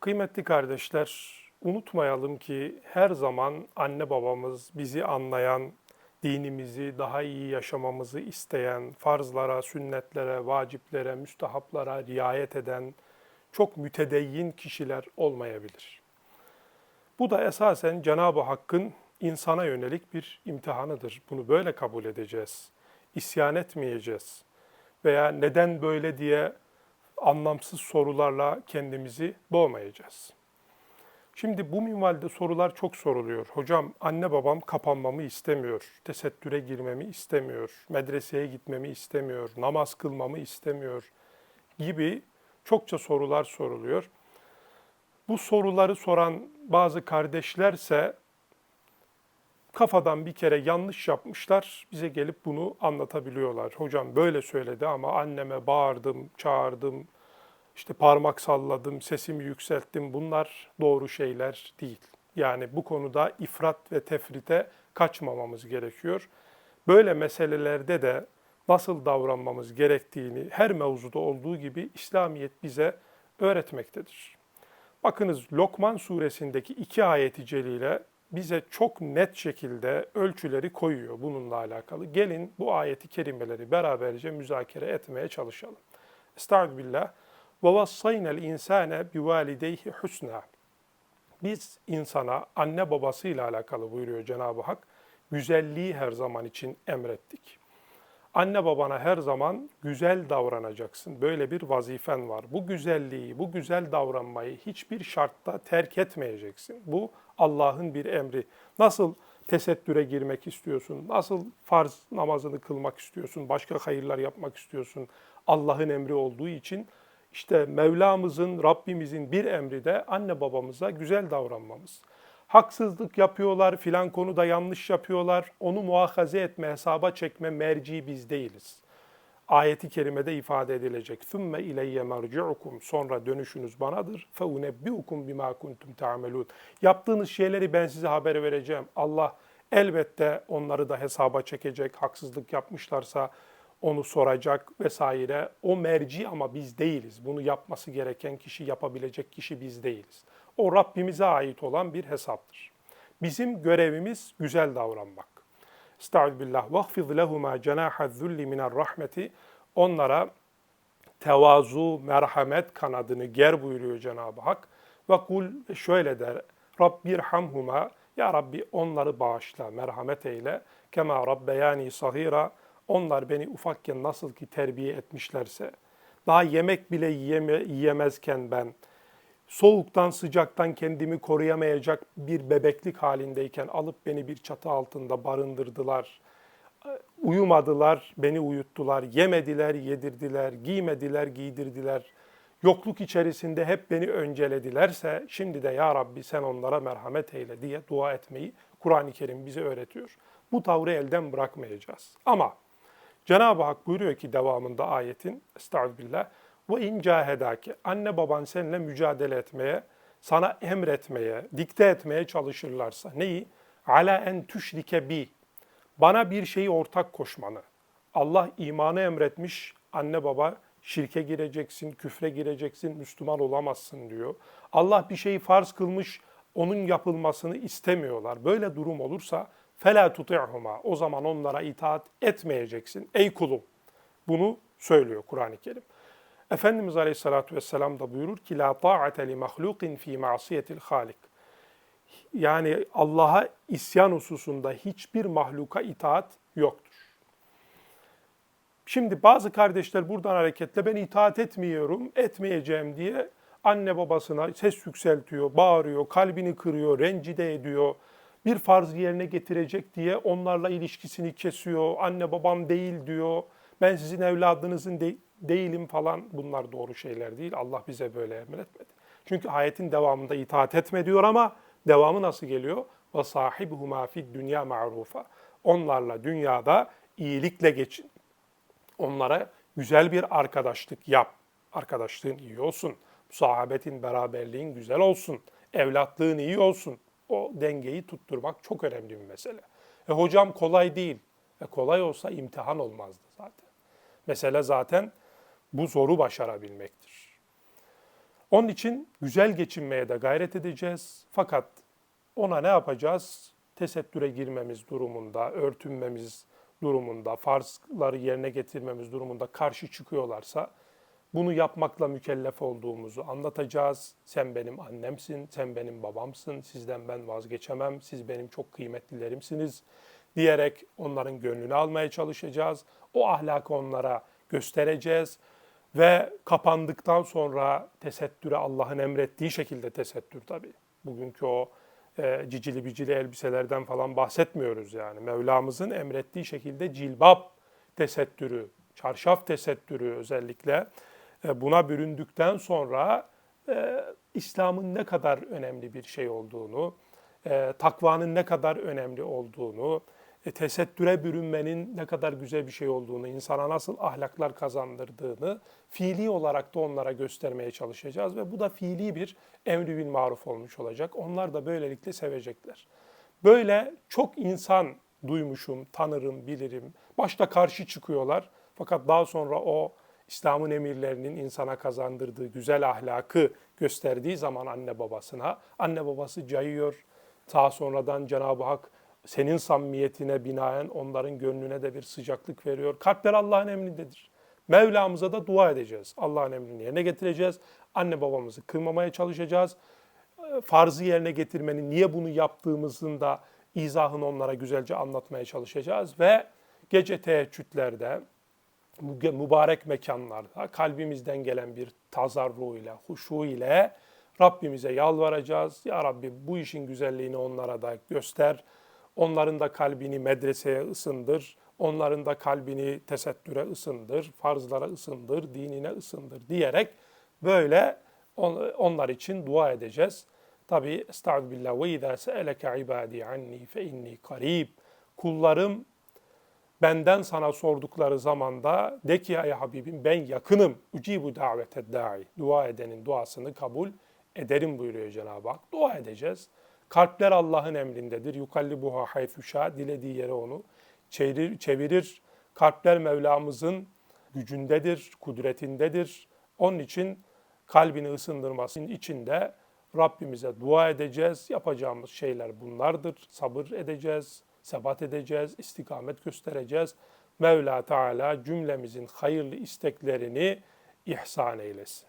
Kıymetli kardeşler, unutmayalım ki her zaman anne babamız bizi anlayan, dinimizi daha iyi yaşamamızı isteyen, farzlara, sünnetlere, vaciplere, müstahaplara riayet eden çok mütedeyyin kişiler olmayabilir. Bu da esasen Cenab-ı Hakk'ın insana yönelik bir imtihanıdır. Bunu böyle kabul edeceğiz. İsyan etmeyeceğiz. Veya neden böyle diye anlamsız sorularla kendimizi boğmayacağız. Şimdi bu minvalde sorular çok soruluyor. Hocam anne babam kapanmamı istemiyor, tesettüre girmemi istemiyor, medreseye gitmemi istemiyor, namaz kılmamı istemiyor gibi çokça sorular soruluyor. Bu soruları soran bazı kardeşlerse kafadan bir kere yanlış yapmışlar, bize gelip bunu anlatabiliyorlar. Hocam böyle söyledi ama anneme bağırdım, çağırdım, işte parmak salladım, sesimi yükselttim. Bunlar doğru şeyler değil. Yani bu konuda ifrat ve tefrite kaçmamamız gerekiyor. Böyle meselelerde de nasıl davranmamız gerektiğini her mevzuda olduğu gibi İslamiyet bize öğretmektedir. Bakınız Lokman suresindeki iki ayeti celile bize çok net şekilde ölçüleri koyuyor bununla alakalı. Gelin bu ayeti kerimeleri beraberce müzakere etmeye çalışalım. Estağfirullah. Vassaynel insane bivalideyhi husna. Biz insana anne babasıyla alakalı buyuruyor Cenab-ı Hak. Güzelliği her zaman için emrettik. Anne babana her zaman güzel davranacaksın. Böyle bir vazifen var. Bu güzelliği, bu güzel davranmayı hiçbir şartta terk etmeyeceksin. Bu Allah'ın bir emri. Nasıl tesettüre girmek istiyorsun? Nasıl farz namazını kılmak istiyorsun? Başka hayırlar yapmak istiyorsun? Allah'ın emri olduğu için işte Mevlamızın, Rabbimizin bir emri de anne babamıza güzel davranmamız. Haksızlık yapıyorlar, filan konuda yanlış yapıyorlar. Onu muhafaza etme, hesaba çekme merci biz değiliz Ayeti kerimede ifade edilecek. ثُمَّ اِلَيَّ مَرْجِعُكُمْ Sonra dönüşünüz banadır. فَاُنَبِّئُكُمْ بِمَا كُنْتُمْ تَعْمَلُونَ Yaptığınız şeyleri ben size haber vereceğim. Allah elbette onları da hesaba çekecek. Haksızlık yapmışlarsa onu soracak vesaire. O merci ama biz değiliz. Bunu yapması gereken kişi, yapabilecek kişi biz değiliz. O Rabbimize ait olan bir hesaptır. Bizim görevimiz güzel davranmak. Estağfirullah. Vahfiz lehuma cenaha zulli minel rahmeti. Onlara tevazu, merhamet kanadını ger buyuruyor Cenab-ı Hak. Ve kul şöyle der. Rabbir hamhuma. Ya Rabbi onları bağışla, merhamet eyle. Kema rabbeyani sahira. Onlar beni ufakken nasıl ki terbiye etmişlerse, daha yemek bile yiyeme, yiyemezken ben, soğuktan sıcaktan kendimi koruyamayacak bir bebeklik halindeyken alıp beni bir çatı altında barındırdılar. Uyumadılar, beni uyuttular, yemediler, yedirdiler, giymediler, giydirdiler. Yokluk içerisinde hep beni önceledilerse şimdi de ya Rabbi sen onlara merhamet eyle diye dua etmeyi Kur'an-ı Kerim bize öğretiyor. Bu tavrı elden bırakmayacağız. Ama Cenab-ı Hak buyuruyor ki devamında ayetin, estağfirullah, bu incahedaki anne baban seninle mücadele etmeye, sana emretmeye, dikte etmeye çalışırlarsa neyi? Ala en tüşrike bi. Bana bir şeyi ortak koşmanı. Allah imanı emretmiş anne baba şirke gireceksin, küfre gireceksin, Müslüman olamazsın diyor. Allah bir şeyi farz kılmış, onun yapılmasını istemiyorlar. Böyle durum olursa fela tuti'huma. O zaman onlara itaat etmeyeceksin ey kulum. Bunu söylüyor Kur'an-ı Kerim. Efendimiz Aleyhisselatü Vesselam da buyurur ki La ta'ate li mahlukin fi ma'siyetil halik. Yani Allah'a isyan hususunda hiçbir mahluka itaat yoktur. Şimdi bazı kardeşler buradan hareketle ben itaat etmiyorum, etmeyeceğim diye anne babasına ses yükseltiyor, bağırıyor, kalbini kırıyor, rencide ediyor bir farz yerine getirecek diye onlarla ilişkisini kesiyor. Anne babam değil diyor. Ben sizin evladınızın de- değilim falan. Bunlar doğru şeyler değil. Allah bize böyle emretmedi. Çünkü ayetin devamında itaat etme diyor ama devamı nasıl geliyor? Ve sahibuhuma fid dünya ma'rufa. Onlarla dünyada iyilikle geçin. Onlara güzel bir arkadaşlık yap. Arkadaşlığın iyi olsun. Musahabetin, beraberliğin güzel olsun. Evlatlığın iyi olsun o dengeyi tutturmak çok önemli bir mesele. E hocam kolay değil. E kolay olsa imtihan olmazdı zaten. Mesele zaten bu zoru başarabilmektir. Onun için güzel geçinmeye de gayret edeceğiz. Fakat ona ne yapacağız? Tesettüre girmemiz durumunda, örtünmemiz durumunda, farzları yerine getirmemiz durumunda karşı çıkıyorlarsa bunu yapmakla mükellef olduğumuzu anlatacağız. Sen benim annemsin, sen benim babamsın, sizden ben vazgeçemem, siz benim çok kıymetlilerimsiniz diyerek onların gönlünü almaya çalışacağız. O ahlakı onlara göstereceğiz ve kapandıktan sonra tesettüre Allah'ın emrettiği şekilde tesettür tabii. Bugünkü o e, cicili bicili elbiselerden falan bahsetmiyoruz yani. Mevlamızın emrettiği şekilde cilbap tesettürü, çarşaf tesettürü özellikle e, buna büründükten sonra e, İslam'ın ne kadar önemli bir şey olduğunu, e, takvanın ne kadar önemli olduğunu, tesettüre bürünmenin ne kadar güzel bir şey olduğunu, insana nasıl ahlaklar kazandırdığını fiili olarak da onlara göstermeye çalışacağız ve bu da fiili bir emri bil maruf olmuş olacak. Onlar da böylelikle sevecekler. Böyle çok insan duymuşum, tanırım, bilirim. Başta karşı çıkıyorlar fakat daha sonra o İslam'ın emirlerinin insana kazandırdığı güzel ahlakı gösterdiği zaman anne babasına, anne babası cayıyor. Daha sonradan Cenab-ı Hak senin samimiyetine binaen onların gönlüne de bir sıcaklık veriyor. Kalpler Allah'ın emrindedir. Mevlamıza da dua edeceğiz. Allah'ın emrini yerine getireceğiz. Anne babamızı kırmamaya çalışacağız. Farzı yerine getirmenin niye bunu yaptığımızın da izahını onlara güzelce anlatmaya çalışacağız. Ve gece teheccüdlerde, mübarek mekanlarda kalbimizden gelen bir tazarru ile, huşu ile Rabbimize yalvaracağız. Ya Rabbi bu işin güzelliğini onlara da göster. Onların da kalbini medreseye ısındır. Onların da kalbini tesettüre ısındır, farzlara ısındır, dinine ısındır diyerek böyle onlar için dua edeceğiz. Tabi estağfirullah ve izâ se'eleke ibâdî anni fe inni karib. Kullarım benden sana sordukları zamanda de ki ya Habibim ben yakınım. Ucibu davete da'i. Dua edenin duasını kabul ederim buyuruyor Cenab-ı Hak. Dua edeceğiz. Kalpler Allah'ın emrindedir. Yukallibuha hayfuşa dilediği yere onu çevirir, çevirir. Kalpler Mevlamızın gücündedir, kudretindedir. Onun için kalbini ısındırmasının içinde Rabbimize dua edeceğiz. Yapacağımız şeyler bunlardır. Sabır edeceğiz, sebat edeceğiz, istikamet göstereceğiz. Mevla Teala cümlemizin hayırlı isteklerini ihsan eylesin.